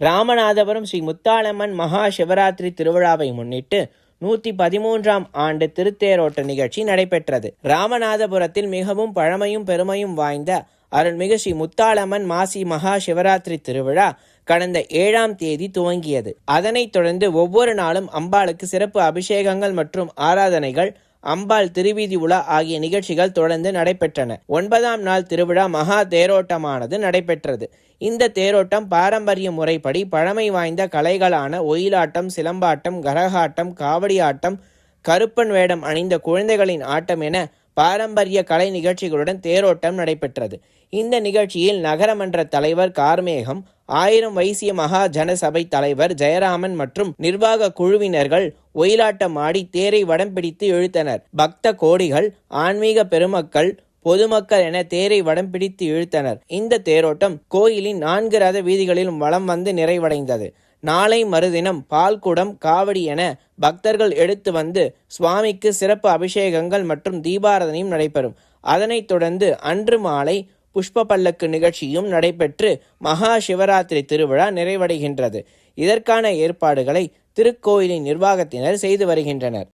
ராமநாதபுரம் ஸ்ரீ முத்தாளம்மன் மகா சிவராத்திரி திருவிழாவை முன்னிட்டு நூற்றி பதிமூன்றாம் ஆண்டு திருத்தேரோட்ட நிகழ்ச்சி நடைபெற்றது. ராமநாதபுரத்தில் மிகவும் பழமையும் பெருமையும் வாய்ந்த அருள்மிகு ஸ்ரீ முத்தாளம்மன் மாசி மகா சிவராத்திரி திருவிழா கடந்த ஏழாம் தேதி துவங்கியது. அதனைத் தொடர்ந்து ஒவ்வொரு நாளும் அம்பாளுக்கு சிறப்பு அபிஷேகங்கள் மற்றும் ஆராதனைகள் அம்பாள் திருவீதி உலா ஆகிய நிகழ்ச்சிகள் தொடர்ந்து நடைபெற்றன. ஒன்பதாம் நாள் திருவிழா மகா தேரோட்டமானது நடைபெற்றது. இந்த தேரோட்டம் பாரம்பரிய முறைப்படி பழமை வாய்ந்த கலைகளான ஒயிலாட்டம் சிலம்பாட்டம் கரகாட்டம் காவடி ஆட்டம் கருப்பன் வேடம் அணிந்த குழந்தைகளின் ஆட்டம் என பாரம்பரிய கலை நிகழ்ச்சிகளுடன் தேரோட்டம் நடைபெற்றது. இந்த நிகழ்ச்சியில் நகரமன்ற தலைவர் கார்மேகம் ஆயிரம் வைசிய மகா ஜனசபை தலைவர் ஜெயராமன் மற்றும் நிர்வாக குழுவினர்கள் ஒயிலாட்டம் ஆடி தேரை வடம் பிடித்து இழுத்தனர். பக்த கோடிகள் ஆன்மீக பெருமக்கள் பொதுமக்கள் என தேரை வடம் பிடித்து இழுத்தனர். இந்த தேரோட்டம் கோயிலின் நான்கு ரத வீதிகளிலும் வலம் வந்து நிறைவடைந்தது. நாளை மறுதினம் பால்குடம் காவடி என பக்தர்கள் எடுத்து வந்து சுவாமிக்கு சிறப்பு அபிஷேகங்கள் மற்றும் தீபாரதனையும் நடைபெறும். அதனைத் தொடர்ந்து அன்று மாலை புஷ்ப பல்லக்கு நிகழ்ச்சியும் நடைபெற்று மகா சிவராத்திரி திருவிழா நிறைவடைகின்றது. இதற்கான ஏற்பாடுகளை திருக்கோயிலின் நிர்வாகத்தினர் செய்து வருகின்றனர்.